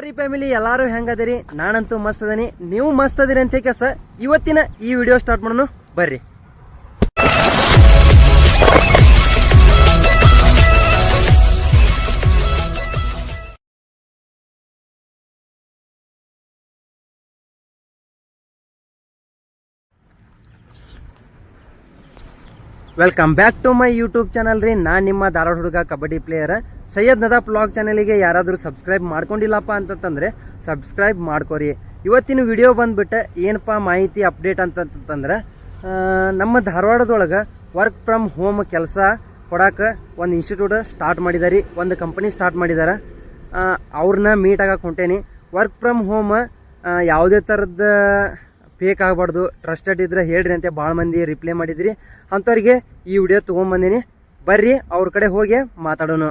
ರೀ ಫ್ಯಾಮಿಲಿ ಎಲ್ಲಾರು ಹೆಂಗದಿರಿ? ನಾನಂತೂ ಮಸ್ತ್ ಅದೀನಿ. ನೀವು ಮಸ್ತ್ ಅದೀರಿ ಅಂತ ಕೆಸ ಇವತ್ತಿನ ಈ ವಿಡಿಯೋ ಸ್ಟಾರ್ಟ್ ಮಾಡೋಣ. ಬರ್ರಿ. Welcome back to my YouTube channel ರೀ. ನಾನು ನಿಮ್ಮ ಧಾರವಾಡ ಹುಡುಗ, ಕಬಡ್ಡಿ ಪ್ಲೇಯರ್ ಸೈಯದ್ ನದಾ ಬ್ಲಾಗ್ ಚಾನಲಿಗೆ ಯಾರಾದರೂ ಸಬ್ಸ್ಕ್ರೈಬ್ ಮಾಡ್ಕೊಂಡಿಲ್ಲಪ್ಪ ಅಂತಂತಂದರೆ ಸಬ್ಸ್ಕ್ರೈಬ್ ಮಾಡ್ಕೋರಿ. ಇವತ್ತಿನ ವಿಡಿಯೋ ಬಂದುಬಿಟ್ಟು ಏನಪ್ಪ ಮಾಹಿತಿ ಅಪ್ಡೇಟ್ ಅಂತಂತಂದ್ರೆ ನಮ್ಮ ಧಾರವಾಡದೊಳಗೆ ವರ್ಕ್ ಫ್ರಮ್ ಹೋಮ್ ಕೆಲಸ ಕೊಡಕ್ಕೆ ಒಂದು ಇನ್ಸ್ಟಿಟ್ಯೂಟ್ ಸ್ಟಾರ್ಟ್ ಮಾಡಿದಾರೆ, ಒಂದು ಕಂಪನಿ ಸ್ಟಾರ್ಟ್ ಮಾಡಿದ್ದಾರೆ ಅವ್ರನ್ನ ಮೀಟ್ ಆಗಕ್ಕೆ ಹೊಂಟೇನಿ. ವರ್ಕ್ ಫ್ರಮ್ ಹೋಮ್ ಯಾವುದೇ ಥರದ ಫೇಕ್ ಆಗಬಾರ್ದು. ಟ್ರಸ್ಟೆಡ್ ಇದ್ರೆ ಹೇಳ್ರಿ ಅಂತ ಭಾಳ ಮಂದಿ ರಿಪ್ಲೈ ಮಾಡಿದ್ರಿ. ಅಂಥವ್ರಿಗೆ ಈ ವಿಡಿಯೋ ತೊಗೊಂಬಂದಿನಿ. ಬರ್ರಿ, ಅವ್ರ ಕಡೆ ಹೋಗಿ ಮಾತಾಡೋಣ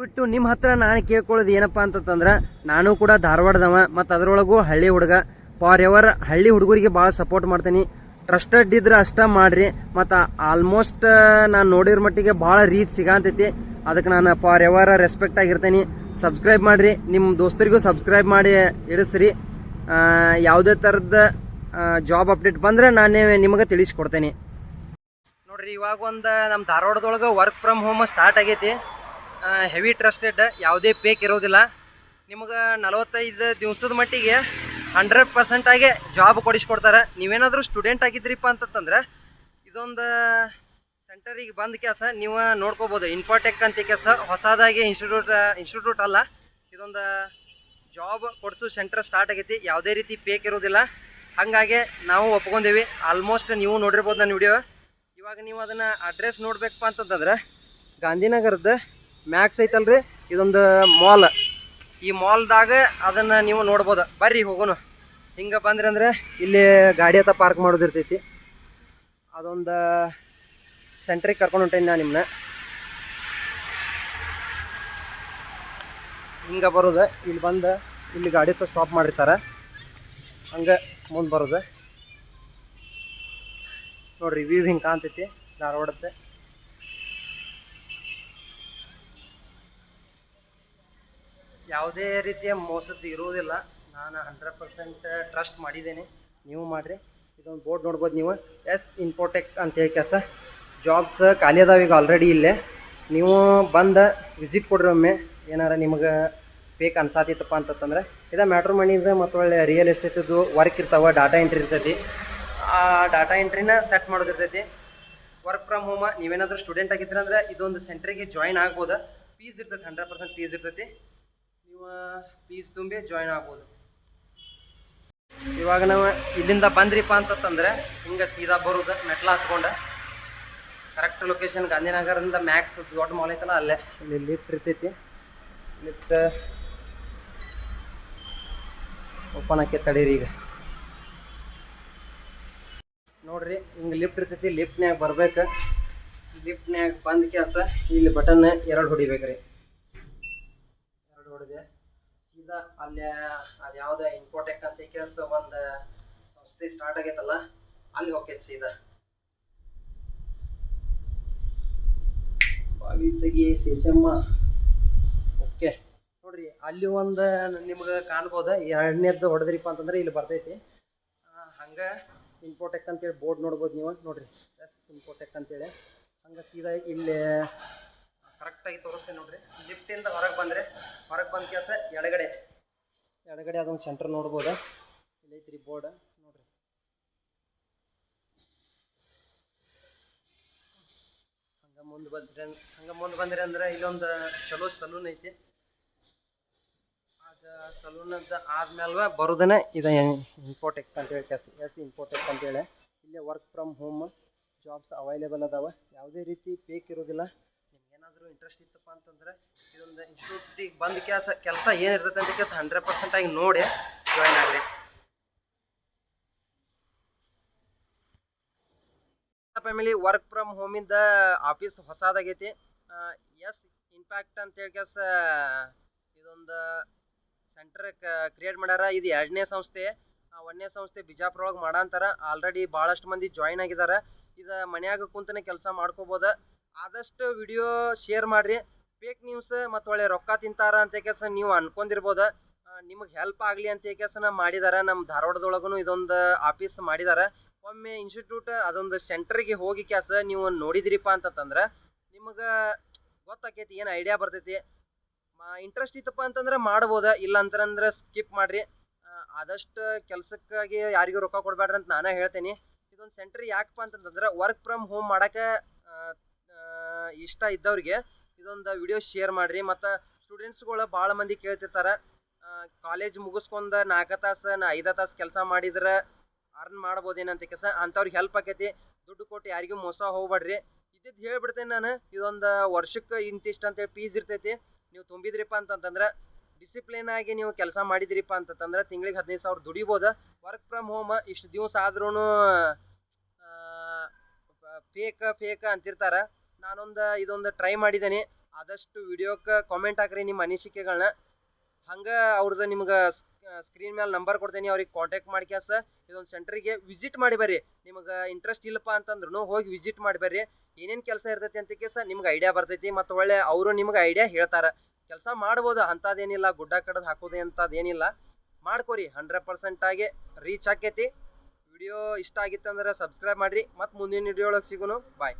ಬಿಟ್ಟು ನಿಮ್ಮ ಹತ್ರ ನಾನು ಕೇಳ್ಕೊಳ್ಳೋದು ಏನಪ್ಪ ಅಂತಂದ್ರೆ ನಾನು ಕೂಡ ಧಾರವಾಡದವ, ಮತ್ತು ಅದರೊಳಗೂ ಹಳ್ಳಿ ಹುಡುಗ. ಫಾರ್ ಎವರ್ ಹಳ್ಳಿ ಹುಡುಗರಿಗೆ ಭಾಳ ಸಪೋರ್ಟ್ ಮಾಡ್ತೀನಿ. ಟ್ರಸ್ಟೆಡ್ ಇದ್ರೆ ಅಷ್ಟೇ ಮಾಡ್ರಿ. ಮತ್ತು ಆಲ್ಮೋಸ್ಟ್ ನಾನು ನೋಡಿರೋ ಮಟ್ಟಿಗೆ ಭಾಳ ರೀಚ್ ಸಿಗಂತೈತಿ. ಅದಕ್ಕೆ ನಾನು ಫಾರ್ ಎವರ್ ರೆಸ್ಪೆಕ್ಟ್ ಆಗಿರ್ತೀನಿ. ಸಬ್ಸ್ಕ್ರೈಬ್ ಮಾಡ್ರಿ. ನಿಮ್ಮ ದೋಸ್ತರಿಗೂ ಸಬ್ಸ್ಕ್ರೈಬ್ ಮಾಡಿ ಇಡಿಸ್ರಿ ಯಾವುದೇ ಥರದ ಜಾಬ್ ಅಪ್ಡೇಟ್ ಬಂದ್ರೆ ನಾನೇ ನಿಮಗೆ ತಿಳಿಸ್ಕೊಡ್ತೇನೆ. ನೋಡ್ರಿ, ಇವಾಗ ಒಂದು ನಮ್ಮ ಧಾರವಾಡದೊಳಗೆ ವರ್ಕ್ ಫ್ರಮ್ ಹೋಮ್ ಸ್ಟಾರ್ಟ್ ಆಗೈತಿ. ಹೆವಿ ಟ್ರಸ್ಟೆಡ್ ಯಾವುದೇ ಪೇಕ್ ಇರೋದಿಲ್ಲ. ನಿಮಗೆ ನಲವತ್ತೈದು ದಿವಸದ ಮಟ್ಟಿಗೆ ಹಂಡ್ರೆಡ್ ಪರ್ಸೆಂಟಾಗೆ ಜಾಬ್ ಕೊಡಿಸ್ಕೊಡ್ತಾರೆ. ನೀವೇನಾದರೂ ಸ್ಟೂಡೆಂಟ್ ಆಗಿದ್ರಿಪ್ಪ ಅಂತಂದ್ರೆ ಇದೊಂದು ಸೆಂಟರಿಗೆ ಬಂದ ಕೆಲಸ, ನೀವು ನೋಡ್ಕೋಬೋದು. ಇನ್ಫೋಟೆಕ್ ಅಂತ ಕೆಲಸ ಹೊಸದಾಗಿ ಇನ್ಸ್ಟಿಟ್ಯೂಟ್ ಇನ್ಸ್ಟಿಟ್ಯೂಟ್ ಅಲ್ಲ. ಇದೊಂದು ಜಾಬ್ ಕೊಡಿಸೋ ಸೆಂಟರ್ ಸ್ಟಾರ್ಟ್ ಆಗೈತಿ. ಯಾವುದೇ ರೀತಿ ಪೇಕ್ ಇರೋದಿಲ್ಲ. ಹಾಗಾಗಿ ನಾವು ಒಪ್ಕೊಂಡೇವಿ. ಆಲ್ಮೋಸ್ಟ್ ನೀವು ನೋಡಿರ್ಬೋದು ನನ್ನ ವಿಡಿಯೋ ಇವಾಗ ನೀವು ಅದನ್ನು ಅಡ್ರೆಸ್ ನೋಡಬೇಕಪ್ಪ ಅಂತಂದ್ರೆ ಗಾಂಧಿನಗರದ ಮ್ಯಾಕ್ಸ್ ಐತಲ್ರಿ? ಇದೊಂದು ಮಾಲ್ ಈ ಮಾಲ್ದಾಗ ಅದನ್ನು ನೀವು ನೋಡ್ಬೋದು. ಬರ್ರಿ ಹೋಗೋಣ ಹಿಂಗೆ ಬಂದ್ರಿ ಅಂದ್ರೆ ಇಲ್ಲಿ ಗಾಡಿ ಅಥವಾ ಪಾರ್ಕ್ ಮಾಡೋದಿರ್ತೈತಿ. ಅದೊಂದು ಸೆಂಟ್ರಿಗೆ ಕರ್ಕೊಂಡು ಹೊಂಟೇನಿ ನಾನು ನಿಮ್ಮನ್ನ ಹಿಂಗೆ ಬರೋದು, ಇಲ್ಲಿ ಬಂದು, ಇಲ್ಲಿ ಗಾಡಿ ತ ಸ್ಟಾಪ್ ಮಾಡಿರ್ತಾರೆ. ಹಂಗೆ ಮುಂದೆ ಬರೋದು. ನೋಡ್ರಿ ವ್ಯೂ ಹಿಂಗೆ ಕಾಣ್ತೈತಿ ಧಾರವಾಡತ್ತೆ ಯಾವುದೇ ರೀತಿಯ ಮೋಸದ ಇರುವುದಿಲ್ಲ ನಾನು ಹಂಡ್ರೆಡ್ ಪರ್ಸೆಂಟ್ ಟ್ರಸ್ಟ್ ಮಾಡಿದ್ದೇನೆ. ನೀವು ಮಾಡಿರಿ. ಇದೊಂದು ಬೋರ್ಡ್ ನೋಡ್ಬೋದು ನೀವು. ಎಸ್ ಇನ್ಫೋಟೆಕ್ ಅಂತೇಳಿ ಕೆಲಸ. ಜಾಬ್ಸ್ ಖಾಲಿ ಅದಾವ ಈಗ ಆಲ್ರೆಡಿ ಇಲ್ಲೇ. ನೀವು ಬಂದು ವಿಸಿಟ್ ಕೊಡ್ರಿ ಒಮ್ಮೆ. ಏನಾರ ನಿಮಗೆ ಬೇಕು ಅನ್ಸಾತಿತ್ತಪ್ಪ ಅಂತಂದ್ರೆ ಇದು ಮ್ಯಾಟ್ರ್ ಮನಿದು ಮತ್ತು ಒಳ್ಳೆ ರಿಯಲ್ ಎಸ್ಟೇಟದ್ದು ವರ್ಕ್ ಇರ್ತಾವೆ ಡಾಟಾ ಎಂಟ್ರಿ ಇರ್ತೈತಿ. ಆ ಡಾಟಾ ಎಂಟ್ರಿನ ಸೆಟ್ ಮಾಡೋದಿರ್ತೈತಿ ವರ್ಕ್ ಫ್ರಮ್ ಹೋಮ ನೀವೇನಾದರೂ ಸ್ಟೂಡೆಂಟ್ ಆಗಿದ್ರೆ ಅಂದ್ರೆ ಇದೊಂದು ಸೆಂಟ್ರಿಗೆ ಜಾಯಿನ್ ಆಗ್ಬೋದು. ಫೀಸ್ ಇರ್ತೈತಿ ಹಂಡ್ರೆಡ್ ಪರ್ಸೆಂಟ್ ಫೀಸ್ ಇರ್ತೈತಿ. ನೀವು ಫೀಸ್ ತುಂಬಿ ಜಾಯಿನ್ ಆಗ್ಬೋದು. ಇವಾಗ ನಾವು ಇಲ್ಲಿಂದ ಬಂದ್ರಿಪ್ಪ ಅಂತಂದ್ರೆ ಹಿಂಗೆ ಸೀದಾ ಬರೋದು, ಮೆಟ್ಲ ಹತ್ಕೊಂಡು. ಕರೆಕ್ಟ್ ಲೊಕೇಶನ್ ಗಾಂಧಿನಗರದಿಂದ ಮ್ಯಾಕ್ಸ್ ದೊಡ್ಡ ಮಾಲ್ ಐತಲ್ಲ, ಅಲ್ಲೇ ಇಲ್ಲಿ ಲಿಫ್ಟ್ ಇರ್ತೈತಿ. ಲಿಫ್ಟ್ ಓಪನ್ ಹಾಕಿ ತಡೀರಿ ಈಗ. ನೋಡ್ರಿ, ಹಿಂಗ್ ಲಿಫ್ಟ್ ಇರ್ತೈತಿ ಲಿಫ್ಟ್ನ್ಯಾಗ ಬರ್ಬೇಕು. ಲಿಫ್ಟ್ನ್ಯಾಗ ಬಂದ ಕೆಲಸ, ಇಲ್ಲಿ ಬಟನ್ ಎರಡು ಹೊಡಿಬೇಕ್ರಿ. ಎರಡು ಹೊಡೆದೆ. ಸೀದಾ ಅಲ್ಲಿ, ಅದು ಯಾವ್ದು ಇನ್ಫೋಟೆಕ್ ಅಂತ ಕೆಲಸ ಒಂದ ಸಂಸ್ಥೆ ಸ್ಟಾರ್ಟ್ ಆಗೈತಲ್ಲ, ಅಲ್ಲಿ ಹೋಗ್ತೈತಿ ಸೀದಾ. ಬಾಗಿ ತೆಗಿ, ಸಿಸಮ್ಮ. ಅಲ್ಲಿ ಒಂದು ನಿಮ್ಗೆ ಕಾಣ್ಬೋದು ಎರಡನೇದ್ದು ಹೊಡೆದ್ರಿಪ್ಪ ಅಂತಂದ್ರೆ ಇಲ್ಲಿ ಬರ್ತೈತಿ. ಹಂಗೆ ಇನ್ಫೋಟೆಕ್ ಅಂತೇಳಿ ಬೋರ್ಡ್ ನೋಡ್ಬೋದು ನೀವು. ನೋಡ್ರಿ, ಎಸ್ ಇನ್ಫೋಟೆಕ್ ಅಂತೇಳಿ. ಹಂಗೆ ಸೀದಾ ಇಲ್ಲಿ ಕರೆಕ್ಟಾಗಿ ತೋರಿಸ್ತೇನೆ ನೋಡ್ರಿ. ಲಿಫ್ಟಿಂದ ಹೊರಗೆ ಬಂದರೆ, ಹೊರಗೆ ಬಂದ ಕೆಲಸ ಎಡಗಡೆ. ಎಡಗಡೆ ಅದೊಂದು ಸೆಂಟರ್ ನೋಡ್ಬೋದು. ಇಲ್ಲಿ ಐತ್ರಿ ಬೋರ್ಡ್ ನೋಡ್ರಿ. ಹಂಗೆ ಮುಂದೆ ಬಂದ್ರೆ, ಹಂಗೆ ಮುಂದೆ ಬಂದ್ರಿ ಅಂದ್ರೆ ಇಲ್ಲೊಂದು ಚಲೋ ಸಲೂನ್ ಐತಿ. ಅದು ಅಂತ ಆದ್ಮೇಲೆ ಬರೋದನ್ನೇ ಇದು ಅಂತ ಅಂತೇಳಿ ಕೆಸ್ ಎಸ್ ಇನ್ಫೋಟೆಕ್ ಅಂತೇಳಿ ಇಲ್ಲೇ work from home jobs available ಅದಾವ. ಯಾವುದೇ ರೀತಿ ಫೇಕ್ ಇರೋದಿಲ್ಲ. ಏನಾದರೂ ಇಂಟ್ರೆಸ್ಟ್ ಇತ್ತಪ್ಪ ಅಂತಂದ್ರೆ ಇದೊಂದು ಇನ್ಸ್ಟಿಟ್ಯೂಟಿಗೆ ಬಂದ ಕೆಲಸ ಕೆಲಸ ಏನಿರ್ತೈತೆ ಅಂತ ಕೆಲಸ ಹಂಡ್ರೆಡ್ ಪರ್ಸೆಂಟ್ ಆಗಿ ನೋಡಿ ಜಾಯ್ನ್ ಆಗಲಿ ಫ್ಯಾಮಿಲಿ ವರ್ಕ್ ಫ್ರಮ್ ಹೋಮಿಂದ ಆಫೀಸ್ ಹೊಸದಾಗೈತಿ. ಎಸ್ ಇಂಪ್ಯಾಕ್ಟ್ ಅಂತ ಹೇಳಿ ಕೆಲಸ ಇದೊಂದು ಸೆಂಟರ್ ಕ್ರಿಯೇಟ್ ಮಾಡ್ಯಾರ. ಇದು ಎರಡನೇ ಸಂಸ್ಥೆ. ಒಂದನೇ ಸಂಸ್ಥೆ ಬಿಜಾಪುರ ಒಳಗೆ ಮಾಡಂತಾರ. ಆಲ್ರೆಡಿ ಭಾಳಷ್ಟು ಮಂದಿ ಜಾಯಿನ್ ಆಗಿದಾರ. ಇದು ಮನ್ಯಾಗ ಕುಂತನೆ ಕೆಲಸ ಮಾಡ್ಕೋಬೋದು. ಆದಷ್ಟು ವಿಡಿಯೋ ಶೇರ್ ಮಾಡಿರಿ. ಫೇಕ್ ನ್ಯೂಸ್ ಮತ್ತು ಒಳ್ಳೆ ರೊಕ್ಕ ತಿಂತಾರ ಅಂತ ಕೆಲಸ ನೀವು ಅನ್ಕೊಂಡಿರ್ಬೋದು. ನಿಮಗೆ ಹೆಲ್ಪ್ ಆಗಲಿ ಅಂತ ಕೆಲಸನ ಮಾಡಿದಾರ. ನಮ್ಮ ಧಾರವಾಡದೊಳಗೂ ಇದೊಂದು ಆಫೀಸ್ ಮಾಡಿದಾರ. ಒಮ್ಮೆ ಇನ್ಸ್ಟಿಟ್ಯೂಟ್ ಅದೊಂದು ಸೆಂಟರ್ಗೆ ಹೋಗಿ ಕೆಲಸ ನೀವು ನೋಡಿದಿರಿಪ್ಪ ಅಂತಂದ್ರೆ ನಿಮಗೆ ಗೊತ್ತಾಕೈತಿ, ಏನು ಐಡಿಯಾ ಬರ್ತೈತಿ. ಇಂಟ್ರೆಸ್ಟ್ ಇತ್ತಪ್ಪ ಅಂತಂದ್ರೆ ಮಾಡ್ಬೋದ ಇಲ್ಲ ಅಂತಂದ್ರೆ ಸ್ಕಿಪ್ ಮಾಡ್ರಿ. ಆದಷ್ಟು ಕೆಲಸಕ್ಕಾಗಿ ಯಾರಿಗೂ ರೊಕ್ಕ ಕೊಡಬೇಡ್ರಿ ಅಂತ ನಾನೇ ಹೇಳ್ತೇನೆ. ಇದೊಂದು ಸೆಂಟರ್ ಯಾಕಪ್ಪ ಅಂತಂದ್ರೆ ವರ್ಕ್ ಫ್ರಮ್ ಹೋಮ್ ಮಾಡೋಕ್ಕೆ ಇಷ್ಟ ಇದ್ದವ್ರಿಗೆ ಇದೊಂದು ವಿಡಿಯೋ ಶೇರ್ ಮಾಡಿರಿ. ಮತ್ತು ಸ್ಟೂಡೆಂಟ್ಸ್ಗಳು ಭಾಳ ಮಂದಿ ಕೇಳ್ತಿರ್ತಾರೆ ಕಾಲೇಜ್ ಮುಗಿಸ್ಕೊಂಡ ನಾಲ್ಕು ತಾಸು, ನಾ ಐದು ತಾಸು ಕೆಲಸ ಮಾಡಿದ್ರೆ ಅರ್ನ್ ಮಾಡ್ಬೋದೇನಂತ ಕೆಲಸ ಅಂಥವ್ರಿಗೆ ಹೆಲ್ಪ್ ಆಕೈತಿ. ದುಡ್ಡು ಕೊಟ್ಟು ಯಾರಿಗೂ ಮೋಸ ಹೋಗ್ಬೇಡ್ರಿ ಇದ್ದಿದ್ದು ಹೇಳ್ಬಿಡ್ತೇನೆ ನಾನು, ಇದೊಂದು ವರ್ಷಕ್ಕೆ ಇಂತಿಷ್ಟು ಅಂತೇಳಿ ಫೀಸ್ ಇರ್ತೈತಿ. ನೀವು ತುಂಬಿದ್ರಿಪ್ಪ ಅಂತಂತಂದ್ರೆ ಡಿಸಿಪ್ಲಿನ್ ಆಗಿ ನೀವು ಕೆಲಸ ಮಾಡಿದ್ರಿಪ್ಪ ಅಂತಂದ್ರೆ ತಿಂಗಳಿಗೆ ಹದಿನೈದು ಸಾವಿರ ದುಡಿಬೋದು. ವರ್ಕ್ ಫ್ರಮ್ ಹೋಮ್ ಇಷ್ಟು ದಿವಸ ಆದ್ರೂ ಫೇಕ್ ಫೇಕ್ ಅಂತಿರ್ತಾರೆ. ನಾನೊಂದು ಇದೊಂದು ಟ್ರೈ ಮಾಡಿದ್ದೇನೆ ಆದಷ್ಟು ವಿಡಿಯೋಕ್ಕೆ ಕಾಮೆಂಟ್ ಹಾಕ್ರಿ ನಿಮ್ಮ ಅನಿಸಿಕೆಗಳನ್ನ ಹಂಗೆ ಅವ್ರದ್ದು ನಿಮ್ಗೆ ಸ್ಕ್ರೀನ್ ಮೇಲೆ ನಂಬರ್ ಕೊಡ್ತೇನೆ, ಅವ್ರಿಗೆ ಕಾಂಟ್ಯಾಕ್ಟ್ ಮಾಡ್ಕ್ಯಾಸ ಇದೊಂದು ಸೆಂಟ್ರಿಗೆ ವಿಸಿಟ್ ಮಾಡಿ ಬರ್ರಿ. ನಿಮಗೆ ಇಂಟ್ರೆಸ್ಟ್ ಇಲ್ಲಪ್ಪ ಅಂತಂದ್ರೂ ಹೋಗಿ ವಿಸಿಟ್ ಮಾಡಿ ಬರ್ರಿ. ಏನೇನು ಕೆಲಸ ಇರ್ತೈತಿ ಅಂತ ಕೇಸ ನಿಮ್ಗೆ ಐಡಿಯಾ ಬರ್ತೈತಿ ಮತ್ತು ಒಳ್ಳೆ ಅವರು ನಿಮ್ಗೆ ಐಡಿಯಾ ಹೇಳ್ತಾರೆ. ಕೆಲಸ ಮಾಡ್ಬೋದು ಅಂಥದ್ದೇನಿಲ್ಲ, ಗುಡ್ಡ ಕಡ್ದು ಹಾಕೋದೇ ಅಂಥದ್ದೇನಿಲ್ಲ. ಮಾಡ್ಕೋರಿ ಹಂಡ್ರೆಡ್ ಪರ್ಸೆಂಟಾಗಿ ರೀಚ್ ಆಕೈತಿ. ವಿಡಿಯೋ ಇಷ್ಟ ಆಗಿತ್ತಂದ್ರೆ ಸಬ್ಸ್ಕ್ರೈಬ್ ಮಾಡಿರಿ. ಮತ್ತು ಮುಂದಿನ ವಿಡಿಯೋ ಒಳಗೆ ಸಿಗೋನು. ಬಾಯ್